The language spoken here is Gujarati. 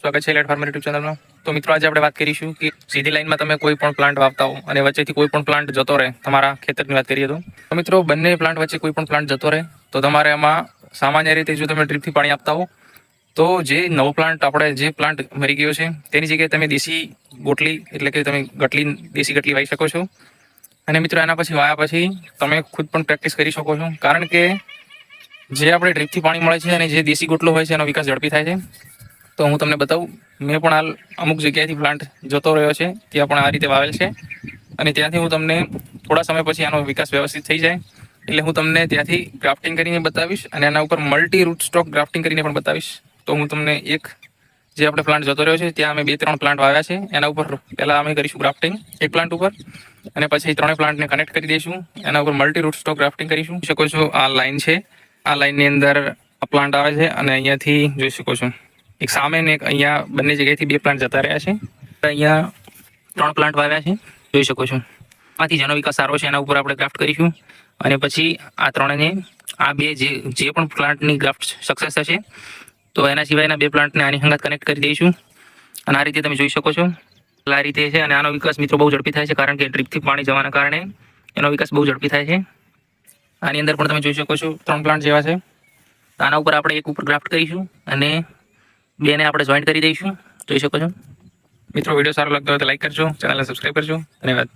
સ્વાગત છે લેટ ફાર્મર યુટ્યુબ તો મિત્રો, આજે આપણે વાત કરીશું કે સીધી લાઈનમાં તમે કોઈ પણ પ્લાન્ટ વાવતા હો અને વચ્ચેથી કોઈ પણ પ્લાન્ટ જતો રહે, તમારા ખેતરની વાત કરીએ તો. મિત્રો, બંને પ્લાન્ટ વચ્ચે કોઈ પણ પ્લાન્ટ જતો રહે, તો તમારે એમાં સામાન્ય રીતે જો તમે ડ્રીપથી પાણી આપતા હો, તો જે નવો પ્લાન્ટ આપણે, જે પ્લાન્ટ મરી ગયો છે, તેની જગ્યાએ તમે દેશી ગોટલી, એટલે કે તમે ગટલી, દેશી ગટલી વાવી શકો છો. અને મિત્રો, એના પછી વાયા પછી તમે ખુદ પણ પ્રેક્ટિસ કરી શકો છો. કારણ કે જે આપણે ડ્રીપથી પાણી મળે છે અને જે દેશી ગોટલો હોય છે, એનો વિકાસ ઝડપી થાય છે. તો હું તમને બતાવું, મેં પણ હાલ અમુક જગ્યાએથી પ્લાન્ટ જોતો રહ્યો છે, ત્યાં પણ આ રીતે વાવેલ છે. અને ત્યાંથી હું તમને થોડા સમય પછી આનો વિકાસ વ્યવસ્થિત થઈ જાય. એટલે હું તમને ત્યાંથી ગ્રાફ્ટિંગ કરીને બતાવીશ અને એના ઉપર મલ્ટી રૂટ સ્ટોક ગ્રાફ્ટિંગ કરીને પણ બતાવીશ. તો હું તમને એક જે આપણે પ્લાન્ટ જતો રહ્યો છે, ત્યાં અમે બે ત્રણ પ્લાન્ટ વાવ્યા છે. એના ઉપર પહેલાં અમે કરીશું ગ્રાફ્ટિંગ એક પ્લાન્ટ ઉપર. અને પછી ત્રણેય પ્લાન્ટને કનેક્ટ કરી દઈશું. એના ઉપર મલ્ટી રૂટ સ્ટોક ગ્રાફ્ટિંગ કરીશું. શકો છો આ લાઇન છે. આ લાઇનની અંદર આ પ્લાન્ટ આવે છે અને અહીંયાથી જોઈ શકો છો. એક સામે ને એક અહીંયા બંને જગ્યાએથી બે પ્લાન્ટ જતા રહ્યા છે. અહીંયા ત્રણ પ્લાન્ટ વાવ્યા છે. જોઈ શકો છો. આમાંથી જેનો વિકાસ સારો છે, એના ઉપર આપણે ગ્રાફ્ટ કરીશું. અને પછી આ ત્રણેને, આ બે જે જે પણ પ્લાન્ટની ગ્રાફ્ટ સક્સેસ થશે, તો એના સિવાયના બે પ્લાન્ટને આની હંગાત કનેક્ટ કરી દઈશું. અને આ રીતે તમે જોઈ શકો છો. આ રીતે છે અને આનો વિકાસ મિત્રો બહુ ઝડપી થાય છે, કારણ કે ડ્રીપથી પાણી જવાના કારણે એનો વિકાસ બહુ ઝડપી થાય છે. આની અંદર પણ તમે જોઈ શકો છો ત્રણ પ્લાન્ટ જેવા છે. આના ઉપર આપણે એક ઉપર ગ્રાફ્ટ કરીશું અને બેને આપણે જોઈન્ટ કરી દઈશું. જોઈ શકો છો? મિત્રો વીડિયો સારો લાગતો હોય તો લાઈક કરજો ચેનલને સબસ્ક્રાઈબ કરજો. ધન્યવાદ.